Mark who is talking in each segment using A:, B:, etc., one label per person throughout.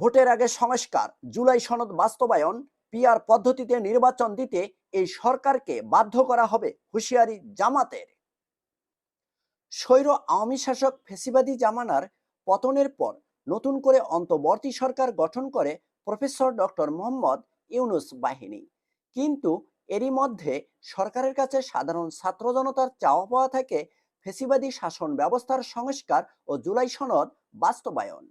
A: ভোটের আগে সংস্কার, জুলাই সনদ বাস্তবায়ন, পিআর পদ্ধতিতে নির্বাচন দিতে এই সরকারকে বাধ্য করা হবে হুঁশিয়ারি জামাতের। স্বৈর আওয়ামী শাসক ফেসিবাদী জামানার পতনের পর নতুন করে অন্তর্বর্তী সরকার গঠন করে প্রফেসর ডক্টর মোহাম্মদ ইউনুস বাহিনী। কিন্তু এরই মধ্যে সরকারের কাছে সাধারণ ছাত্র জনতার চাওয়া পাওয়া থাকে ফেসিবাদী শাসন ব্যবস্থার সংস্কার ও জুলাই সনদ বাস্তবায়ন।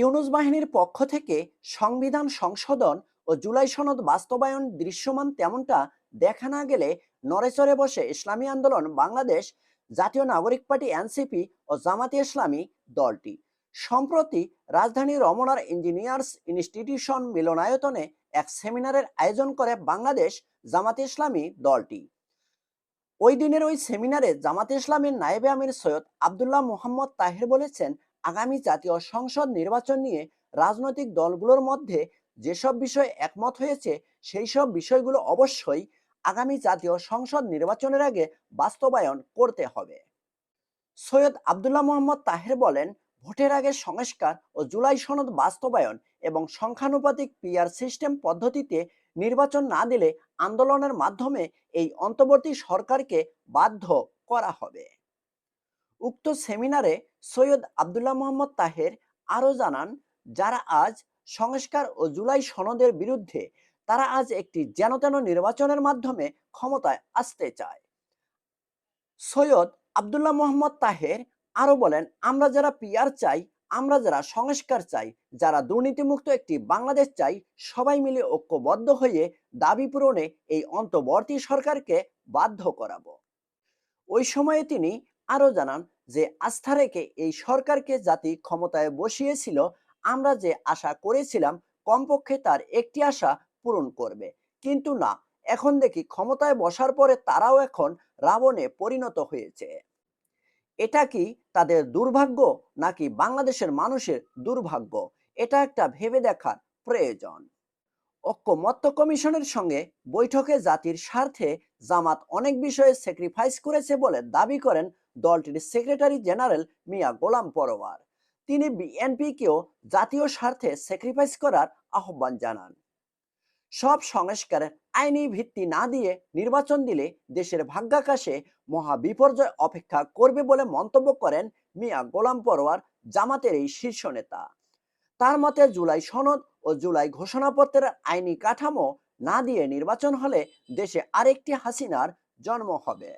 A: ইউনুস বাহিনীর পক্ষ থেকে সংবিধান সংশোধন ও জুলাই সনদ বাস্তবায়ন দৃশ্যমান তেমনটা দেখা না গেলে নড়েচড়ে বসে ইসলামী আন্দোলন বাংলাদেশ, জাতীয় নাগরিক পার্টি এনসিপি ও জামাতে ইসলামী দলটি। সম্প্রতি রাজধানীর রমনার ইঞ্জিনিয়ার্স ইনস্টিটিউশন মিলনায়তনে এক সেমিনারের আয়োজন করে বাংলাদেশ জামাতে ইসলামী দলটি। ওই দিনের ওই সেমিনারে জামাতে ইসলামের নায়েবে আমির সৈয়দ আবদুল্লাহ মোহাম্মদ তাহের বলেছেন আগামী জাতীয় সংসদ নির্বাচন নিয়ে রাজনৈতিক দলগুলোর মধ্যে যেসব বিষয় একমত হয়েছে সেই সব বিষয়গুলো অবশ্যই আগামী জাতীয় সংসদ নির্বাচনের আগে বাস্তবায়ন করতে হবে। সৈয়দ আবদুল্লাহ মোহাম্মদ তাহের বলেন, ভোটের আগে সংস্কার ও জুলাই সনদ বাস্তবায়ন এবং সংখ্যানুপাতিক পিআর সিস্টেম পদ্ধতিতে নির্বাচন না দিলে আন্দোলনের মাধ্যমে এই অন্তর্বর্তী সরকারকে বাধ্য করা হবে। উক্ত সেমিনারে সৈয়দ আবদুল্লাহ মোহাম্মদ তাহের আরও জানান, যারা আজ সংস্কার ও জুলাই সনদের বিরুদ্ধে, তারা আজ একটি যেন তেন নির্বাচনের মাধ্যমে ক্ষমতায় আসতে চায়। সৈয়দ আবদুল্লাহ মোহাম্মদ তাহের আরও বলেন, আমরা যারা পিয়ার চাই, আমরা যারা সংস্কার চাই, যারা দুর্নীতিমুক্ত একটি বাংলাদেশ চাই, সবাই মিলে ঐক্যবদ্ধ হয়ে দাবি পূরণে এই অন্তর্বর্তী সরকারকে বাধ্য করাবো। ওই সময়ে তিনি আরও জানান যে, আস্থা রেখে এই সরকারকে জাতি ক্ষমতায় বসিয়েছিল, আমরা যে আশা করেছিলাম, কমপক্ষে তার একটি আশা পূরণ করবে। কিন্তু না, এখন দেখি ক্ষমতায় বসার পরে তারাও এখন রাবণে পরিণত হয়েছে। এটা কি তাদের দুর্ভাগ্য, নাকি বাংলাদেশের মানুষের দুর্ভাগ্য? এটা একটা ভেবে দেখার প্রয়োজন। ঐক্যমত্য কমিশনের সঙ্গে বৈঠকে জাতির স্বার্থে জামাত অনেক বিষয়ে স্যাক্রিফাইস করেছে বলে দাবি করেন দলটির সেক্রেটারি জেনারেল মিয়া গোলাম পরোয়ার। তিনি বিএনপিকেও জাতীয় স্বার্থে স্যাক্রিফাইস করার আহ্বান জানান। সব সংস্কারের আইনি ভিত্তি না দিয়ে নির্বাচন দিলে দেশের ভাগ্যাকাশে মহা বিপর্যয় অপেক্ষা করবে বলে মন্তব্য করেন মিয়া গোলাম পরোয়ার, জামাতের এই শীর্ষ নেতা। তার মতে, জুলাই সনদ ও জুলাই ঘোষণাপত্রের আইনি কাঠামো না দিয়ে নির্বাচন হলে দেশে আরেকটি হাসিনার জন্ম হবে।